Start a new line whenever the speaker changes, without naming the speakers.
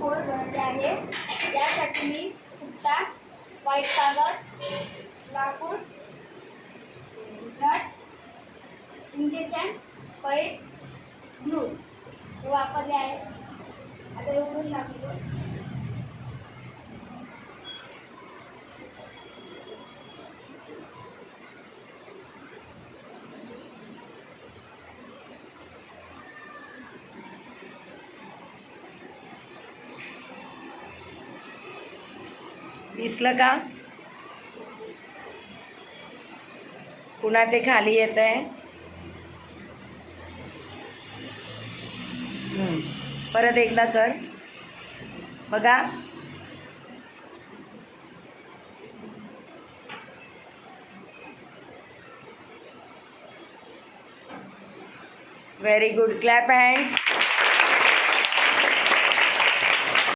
खोल भरले आहे. यासाठी मी फुट्टा व्हाईट कागद लाकूड नट्स इंजेक्शन पैप ग्लू हे वापरले आहे. आता उघडून लागलो
दिसलं का? पुन्हा ते खाली येत आहे परत एकदा कर. बघा. Very good clap hands